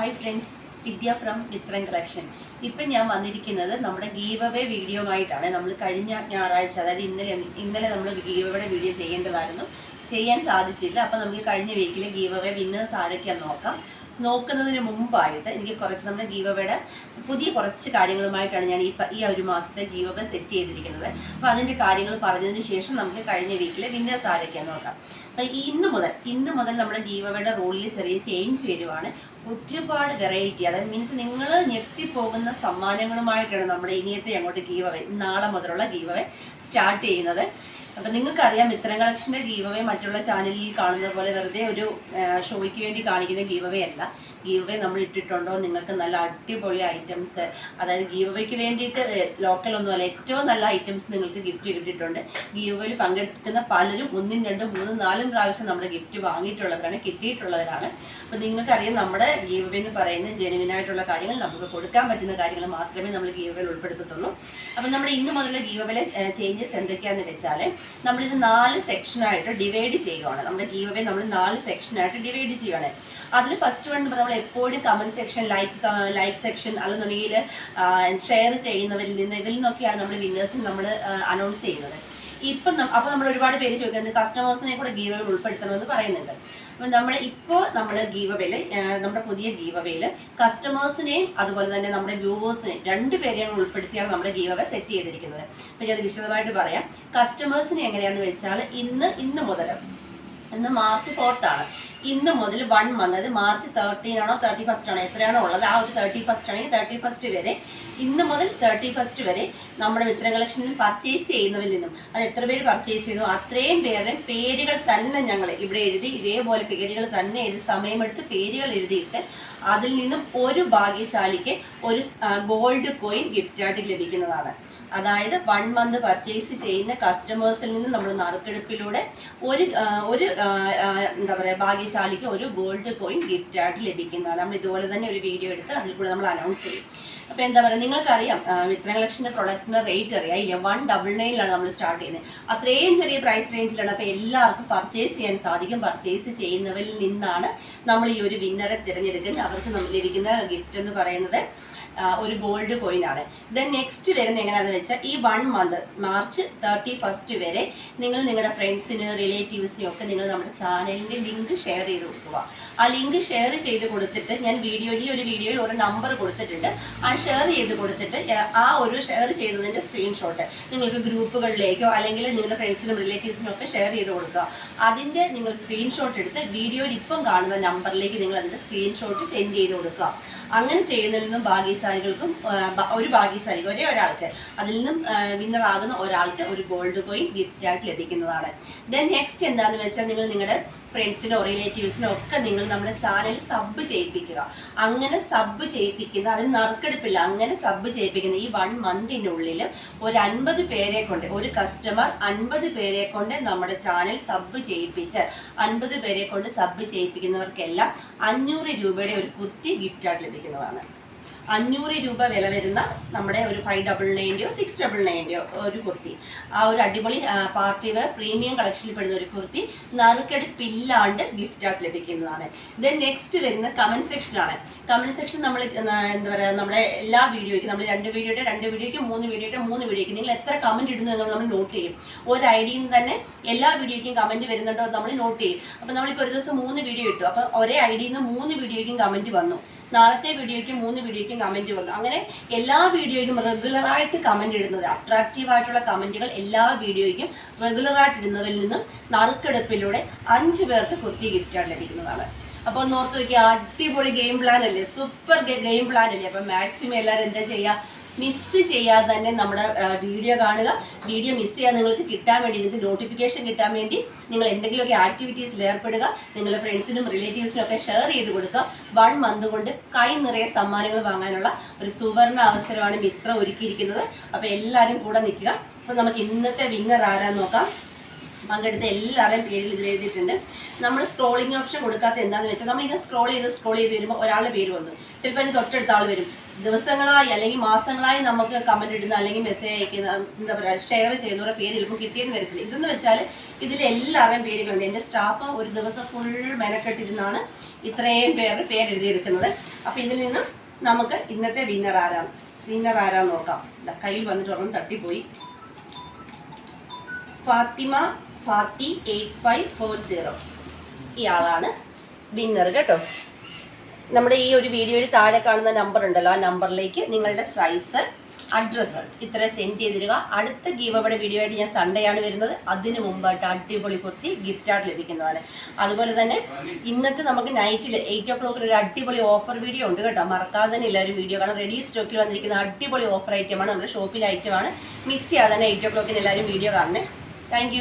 Hi friends Vidya from Mithran collection ഇപ്പം ഞാൻ വന്നിരിക്കുന്നത് നമ്മുടെ ഗീവ് അവേ വീഡിയോ ആയിട്ടാണ് നമ്മൾ കഴിഞ്ഞ ഞായറാഴ്ച അതായത് ഇന്നലെ ഇന്നലെ നമ്മൾ ഗീവ് അവയുടെ വീഡിയോ ചെയ്യേണ്ടതായിരുന്നു. ചെയ്യാൻ സാധിച്ചില്ല. അപ്പം നമുക്ക് കഴിഞ്ഞ വീക്കിലെ ഗീവ് അവേ വിന്നേഴ്സ് ആരൊക്കെയാണെന്ന് നോക്കാം. നോക്കുന്നതിന് മുമ്പായിട്ട് എനിക്ക് കുറച്ച് നമ്മുടെ ഗീവവയുടെ പുതിയ കുറച്ച് കാര്യങ്ങളുമായിട്ടാണ് ഞാൻ ഈ ഈ ഒരു മാസത്തെ ഗീവവ സെറ്റ് ചെയ്തിരിക്കുന്നത്. അപ്പോൾ അതിന്റെ കാര്യങ്ങൾ പറഞ്ഞതിന് ശേഷം നമുക്ക് കഴിഞ്ഞ വീക്കിലെ വിന്നേഴ്സ് ആരൊക്കെയാന്ന് നോക്കാം. അപ്പം ഇന്ന് മുതൽ ഇന്ന് മുതൽ നമ്മുടെ ഗീവവയുടെ റോളിൽ ചെറിയ ചേഞ്ച് വരുവാണ്. ഒരുപാട് വെറൈറ്റി അതായത് മീൻസ് നിങ്ങൾ ഞെട്ടിപ്പോകുന്ന സമ്മാനങ്ങളുമായിട്ടാണ് നമ്മുടെ ഇനിയത്തെ അങ്ങോട്ട് ഗീവ് അവേ നാളെ മുതലുള്ള ഗീവ് അവേ സ്റ്റാർട്ട് ചെയ്യുന്നത്. അപ്പം നിങ്ങൾക്കറിയാം മിത്രം കളക്ഷന്റെ ഗീവവേ മറ്റുള്ള ചാനലിൽ കാണുന്ന പോലെ വെറുതെ ഒരു ഷോയ്ക്ക് വേണ്ടി കാണിക്കുന്ന ഗീവവേ അല്ല ഗീവവേ നമ്മൾ ഇട്ടിട്ടുണ്ടോ നിങ്ങൾക്ക് നല്ല അടിപൊളി ഐറ്റംസ് അതായത് ഗീവവേക്ക് വേണ്ടിയിട്ട് ലോക്കൽ ഒന്നുമല്ല ഏറ്റവും നല്ല ഐറ്റംസ് നിങ്ങൾക്ക് ഗിഫ്റ്റ് കിട്ടിയിട്ടുണ്ട്. ഗീവവേയിൽ പങ്കെടുക്കുന്ന പലരും ഒന്നും രണ്ടും മൂന്നും നാലും പ്രാവശ്യം നമ്മുടെ ഗിഫ്റ്റ് വാങ്ങിയിട്ടുള്ളവരാണ് കിട്ടിയിട്ടുള്ളവരാണ്. അപ്പം നിങ്ങൾക്കറിയാം നമ്മുടെ ഗീവവേ എന്ന് പറയുന്ന ജെനുവിൻ ആയിട്ടുള്ള കാര്യങ്ങൾ നമുക്ക് കൊടുക്കാൻ പറ്റുന്ന കാര്യങ്ങൾ മാത്രമേ നമ്മൾ ഗീവവേയിൽ ഉൾപ്പെടുത്തത്തുള്ളൂ. അപ്പം നമ്മുടെ ഇന്ന് മുതലുള്ള ഗീവവേലെ ചേഞ്ചസ് എന്തൊക്കെയാണെന്ന് വെച്ചാൽ നമ്മളിത് നാല് സെക്ഷനായിട്ട് ഡിവൈഡ് ചെയ്യുകയാണ് നമ്മുടെ ഗീവവേ നമ്മൾ നാല് സെക്ഷനായിട്ട് ഡിവൈഡ് ചെയ്യുകയാണ് അതിൽ ഫസ്റ്റ് വൺ നമ്മൾ എപ്പോഴും comment section like like section അല്ലെന്നുണ്ടെങ്കിൽ ഷെയർ ചെയ്യുന്നവരിൽ നിന്ന് ഇതിൽ നിന്നൊക്കെയാണ് നമ്മൾ വിന്നേഴ്സിന് നമ്മൾ അനൗൺസ് ചെയ്യുന്നത്. ഇപ്പം അപ്പൊ നമ്മൾ ഒരുപാട് പേര് ചോദിക്കുന്നത് കസ്റ്റമേഴ്സിനെ കൂടെ ഗീവയിൽ ഉൾപ്പെടുത്തണമെന്ന് പറയുന്നുണ്ട്. അപ്പൊ നമ്മൾ ഇപ്പോൾ നമ്മൾ ഗീവവേൽ നമ്മുടെ പുതിയ ഗീവവേൽ കസ്റ്റമേഴ്സിനെയും അതുപോലെ തന്നെ നമ്മുടെ വ്യൂവേഴ്സിനെയും രണ്ടുപേരെയും ഉൾപ്പെടുത്തിയാണ് നമ്മുടെ ഗീവവേ സെറ്റ് ചെയ്തിരിക്കുന്നത്. അപ്പൊ ഞാൻ വിശദമായിട്ട് പറയാം. കസ്റ്റമേഴ്സിനെ എങ്ങനെയാണെന്ന് വെച്ചാൽ ഇന്ന് ഇന്ന് മുതൽ ഇന്ന് മാർച്ച് ഫോർത്ത് ആണ്. ഇന്ന് മുതൽ വൺ മന്ത് മാർച്ച് തേർട്ടീൻ ആണോ തേർട്ടി ഫസ്റ്റ് ആണോ എത്രയാണോ ഉള്ളത് ആ ഒരു തേർട്ടി ഫസ്റ്റ് ആണെങ്കിൽ തേർട്ടി ഫസ്റ്റ് വരെ ഇന്ന് മുതൽ തേർട്ടി ഫസ്റ്റ് വരെ നമ്മുടെ മിത്ര കളക്ഷനിൽ പർച്ചേസ് ചെയ്യുന്നവരിൽ നിന്നും അത് എത്ര പേര് പർച്ചേസ് ചെയ്യുന്നു അത്രയും പേരുടെ പേരുകൾ തന്നെ ഞങ്ങൾ ഇവിടെ എഴുതി ഇതേപോലെ പേരുകൾ തന്നെ എഴുതി സമയമെടുത്ത് പേരുകൾ എഴുതിയിട്ട് അതിൽ നിന്നും ഒരു ഭാഗ്യശാലിക്ക് ഒരു ഗോൾഡ് കോയിൻ ഗിഫ്റ്റായിട്ട് ലഭിക്കുന്നതാണ്. അതായത് വൺ മന്ത് പർച്ചേസ് ചെയ്യുന്ന കസ്റ്റമേഴ്സിൽ നിന്ന് നമ്മൾ നറുക്കെടുപ്പിലൂടെ ഒരു ഒരു എന്താ പറയുക ഭാഗ്യശാലിക്ക് ഒരു ഗോൾഡ് കോയിൻ ഗിഫ്റ്റ് ആയിട്ട് ലഭിക്കുന്നതാണ് നമ്മൾ ഇതുപോലെ തന്നെ ഒരു വീഡിയോ എടുത്ത് അതിൽ കൂടെ നമ്മൾ അനൗൺസ് ചെയ്യും. അപ്പോൾ എന്താ പറയുക നിങ്ങൾക്കറിയാം മിത്ര കളക്ഷന്റെ പ്രൊഡക്റ്റിന്റെ റേറ്റ് അറിയാം. വൺ ഡബിൾ നയനിലാണ് നമ്മൾ സ്റ്റാർട്ട് ചെയ്യുന്നത്. അത്രയും ചെറിയ പ്രൈസ് റേഞ്ചിലാണ് അപ്പോൾ എല്ലാവർക്കും പർച്ചേസ് ചെയ്യാൻ സാധിക്കും. പർച്ചേസ് ചെയ്യുന്നവരിൽ നിന്നാണ് നമ്മൾ ഈ ഒരു വിന്നറെ തിരഞ്ഞെടുക്കുന്നത്. അവർക്ക് നമ്മൾ ലഭിക്കുന്ന ഗിഫ്റ്റ് എന്ന് പറയുന്നത് ഒരു ഗോൾഡ് കോയിൻ ആണ്. ദെൻ നെക്സ്റ്റ് വരുന്ന എങ്ങനെയാണെന്ന് വെച്ചാൽ ഈ one month March thirty first വരെ നിങ്ങൾ നിങ്ങളുടെ ഫ്രണ്ട്സിന് റിലേറ്റീവ്സിനും ഒക്കെ നിങ്ങൾ നമ്മുടെ ചാനലിന്റെ ലിങ്ക് ഷെയർ ചെയ്ത് കൊടുക്കുക. ആ ലിങ്ക് ഷെയർ ചെയ്ത് കൊടുത്തിട്ട് ഞാൻ വീഡിയോ ഈ ഒരു വീഡിയോയിൽ ഒരു നമ്പർ കൊടുത്തിട്ടുണ്ട്. ആ ഷെയർ ചെയ്ത് കൊടുത്തിട്ട് ആ- ഒരു ഷെയർ ചെയ്തതിന്റെ സ്ക്രീൻഷോട്ട് നിങ്ങൾക്ക് ഗ്രൂപ്പുകളിലേക്കോ അല്ലെങ്കിൽ നിങ്ങളുടെ ഫ്രണ്ട്സിനും റിലേറ്റീവ്സിനും ഒക്കെ ഷെയർ ചെയ്ത് കൊടുക്കുക. അതിന്റെ നിങ്ങൾ സ്ക്രീൻഷോട്ട് എടുത്ത് വീഡിയോയിൽ ഇപ്പം കാണുന്ന നമ്പറിലേക്ക് നിങ്ങൾ അതിന്റെ സ്ക്രീൻഷോട്ട് സെൻഡ് ചെയ്ത് കൊടുക്കുക. അങ്ങനെ ചെയ്യുന്നതിൽ നിന്നും ഭാഗ്യശാലികൾക്കും ഒരു ഭാഗ്യശാലിക്ക് ഒരേ ഒരാൾക്ക് അതിൽ നിന്നും വിന്നറാകുന്ന ഒരാൾക്ക് ഒരു ഗോൾഡ് കോയിൻ ഗിഫ്റ്റ് ആയിട്ട് ലഭിക്കുന്നതാണ്. ദെൻ നെക്സ്റ്റ് എന്താണെന്ന് വെച്ചാൽ നിങ്ങൾ നിങ്ങളുടെ ഫ്രണ്ട്സിനോ റിലേറ്റീവ്സിനോ ഒക്കെ നിങ്ങൾ നമ്മുടെ ചാനൽ സബ് ചെയ്യിപ്പിക്കുക. അങ്ങനെ സബ് ചെയ്യിപ്പിക്കുന്ന അതിന് നറുക്കെടുപ്പില്ല അങ്ങനെ സബ് ചെയ്യിപ്പിക്കുന്ന ഈ വൺ മന്തിനുള്ളിൽ ഒരു അൻപത് പേരെ കൊണ്ട് ഒരു കസ്റ്റമർ അൻപത് പേരെ കൊണ്ട് നമ്മുടെ ചാനൽ സബ് ചെയ്യിപ്പിച്ച് അൻപത് പേരെ കൊണ്ട് സബ് ചെയ്യിപ്പിക്കുന്നവർക്കെല്ലാം അഞ്ഞൂറ് രൂപയുടെ ഒരു കുർത്തി ഗിഫ്റ്റായിട്ട് ലഭിക്കുന്നതാണ് അഞ്ഞൂറ് രൂപ വില വരുന്ന നമ്മുടെ ഒരു ഫൈവ് ഡബിൾ നയന്റെയോ സിക്സ് ഡബിൾ നയന്റെയോ ഒരു കുർത്തി. ആ ഒരു അടിപൊളി പാർട്ടി വെയർ പ്രീമിയം കളക്ഷനിൽ പെടുന്ന ഒരു കുർത്തി നറുക്കെടുപ്പില്ലാണ്ട് ഗിഫ്റ്റായിട്ട് ലഭിക്കുന്നതാണ്. ദെൻ നെക്സ്റ്റ് വരുന്ന കമന്റ് സെക്ഷനാണ് കമന്റ് സെക്ഷൻ നമ്മൾ എന്താ പറയുക നമ്മുടെ എല്ലാ വീഡിയോയ്ക്കും നമ്മൾ രണ്ട് വീഡിയോയുടെ രണ്ട് വീഡിയോയ്ക്ക് മൂന്ന് വീഡിയോയുടെ മൂന്ന് വീഡിയോയ്ക്ക് നിങ്ങൾ എത്ര കമന്റ് ഇടുന്നു എന്നുള്ളത് നമ്മൾ നോട്ട് ചെയ്യും. ഒരു ഐഡിയിൽ നിന്ന് തന്നെ എല്ലാ വീഡിയോയ്ക്കും കമന്റ് വരുന്നുണ്ടോ നമ്മൾ നോട്ട് ചെയ്യും. അപ്പോൾ നമ്മളിപ്പോൾ ഒരു ദിവസം മൂന്ന് വീഡിയോ ഇട്ടു. അപ്പോൾ ഒരേ ഐഡിയിൽ നിന്ന് മൂന്ന് വീഡിയോയ്ക്കും കമന്റ് വന്നു. നാളത്തെ വീഡിയോയ്ക്കും മൂന്ന് വീഡിയോയ്ക്കും കമന്റ് വന്നു. അങ്ങനെ എല്ലാ വീഡിയോയ്ക്കും റെഗുലറായിട്ട് കമന്റ് ഇടുന്നത് അട്രാക്റ്റീവ് ആയിട്ടുള്ള കമന്റുകൾ എല്ലാ വീഡിയോയ്ക്കും റെഗുലറായിട്ട് ഇടുന്നവരിൽ നിന്നും നറുക്കെടുപ്പിലൂടെ അഞ്ച് പേർക്ക് കുർത്തി ഗിഫ്റ്റാണ് ലഭിക്കുന്നതാണ്. അപ്പോൾ ഒന്ന് ഓർത്ത് നോക്കിയാൽ അടിപൊളി ഗെയിം പ്ലാൻ അല്ലേ? സൂപ്പർ ഗെയിം പ്ലാൻ അല്ലേ? അപ്പോൾ മാക്സിമം എല്ലാവരും എന്താ ചെയ്യുക? മിസ് ചെയ്യാതെ തന്നെ നമ്മുടെ വീഡിയോ കാണുക. വീഡിയോ മിസ് ചെയ്യാതെ നിങ്ങൾക്ക് കിട്ടാൻ വേണ്ടി നിങ്ങൾക്ക് നോട്ടിഫിക്കേഷൻ കിട്ടാൻ വേണ്ടി നിങ്ങൾ എന്തെങ്കിലുമൊക്കെ ആക്ടിവിറ്റീസിൽ ഏർപ്പെടുക. നിങ്ങളുടെ ഫ്രണ്ട്സിനും റിലേറ്റീവ്സിനും ഒക്കെ ഷെയർ ചെയ്ത് കൊടുക്കുക. വൺ മന്ത് കൊണ്ട് കൈ നിറയെ സമ്മാനങ്ങൾ വാങ്ങാനുള്ള ഒരു സുവർണ അവസരമാണ് മിത്ര ഒരുക്കിയിരിക്കുന്നത്. അപ്പോൾ എല്ലാവരും കൂടെ നിൽക്കുക. അപ്പോൾ നമുക്ക് ഇന്നത്തെ വിന്നർ ആരാന്ന് നോക്കാം. പങ്കെടുത്ത എല്ലാവരുടെയും പേരിൽ ഇതിൽ എഴുതിയിട്ടുണ്ട്. നമ്മൾ സ്ക്രോളിംഗ് ഓപ്ഷൻ കൊടുക്കാത്ത എന്താണെന്ന് വെച്ചാൽ നമ്മളിങ്ങനെ സ്ക്രോൾ ചെയ്ത് സ്ക്രോൾ ചെയ്ത് വരുമ്പോൾ ഒരാളുടെ പേര് വന്നു. ചിലപ്പോൾ അതിന് തൊട്ടടുത്ത ആൾ വരും. ദിവസങ്ങളായി അല്ലെങ്കിൽ മാസങ്ങളായി നമുക്ക് കമന്റ് ഇടുന്ന അല്ലെങ്കിൽ മെസ്സേജ് അയക്കുന്ന എന്താ പറയുക ഷെയർ ചെയ്യുന്നവരുടെ പേര് ചിലപ്പോൾ കിട്ടിയെന്ന് വരത്തില്ല. ഇതെന്ന് വെച്ചാൽ ഇതിൽ എല്ലാവരുടെയും പേരുകളുണ്ട് എന്റെ സ്റ്റാഫ് ഒരു ദിവസം ഫുൾ മെനക്കെട്ടിരുന്നാണ് ഇത്രയും പേരുടെ പേരെഴുതിയെടുക്കുന്നത് അപ്പോൾ ഇതിൽ നിന്നും നമുക്ക് ഇന്നത്തെ വിന്നർ ആരാണ്? വിന്നർ ആരാന്ന് നോക്കാം. കയ്യിൽ വന്നിട്ട് ഒരെണ്ണം തട്ടിപ്പോയി. Fathima Fathi eight five four zero ഇയാളാണ് വിന്നർ കേട്ടോ. നമ്മുടെ ഈ ഒരു വീഡിയോയിൽ താഴെ കാണുന്ന നമ്പർ ഉണ്ടല്ലോ. ആ നമ്പറിലേക്ക് നിങ്ങളുടെ സൈസ് അഡ്രസ്സ് ഇത്ര സെൻഡ് ചെയ്തിരുക അടുത്ത ഗീവ് അവിടെ വീഡിയോ ആയിട്ട് ഞാൻ സൺഡേ ആണ് വരുന്നത്. അതിന് മുമ്പായിട്ട് അടിപൊളി കുർത്തി ഗിഫ്റ്റ് ആയിട്ട് ലഭിക്കുന്നതാണ്. അതുപോലെ തന്നെ ഇന്നത്തെ നമുക്ക് നൈറ്റിൽ എയ്റ്റ് ഒ ക്ലോക്കിൽ ഒരു അടിപൊളി ഓഫർ വീഡിയോ ഉണ്ട് കേട്ടോ. മറക്കാതെ തന്നെ എല്ലാവരും വീഡിയോ കാണാം. റെഡി സ്റ്റോക്കിൽ വന്നിരിക്കുന്ന അടിപൊളി ഓഫർ ഐറ്റമാണ് നമ്മുടെ ഷോപ്പിലെ ഐറ്റമാണ് മിസ് ചെയ്യാതെ തന്നെ എയ്റ്റ് ഒ ക്ലോക്കിന് എല്ലാവരും വീഡിയോ കാണണേ. താങ്ക്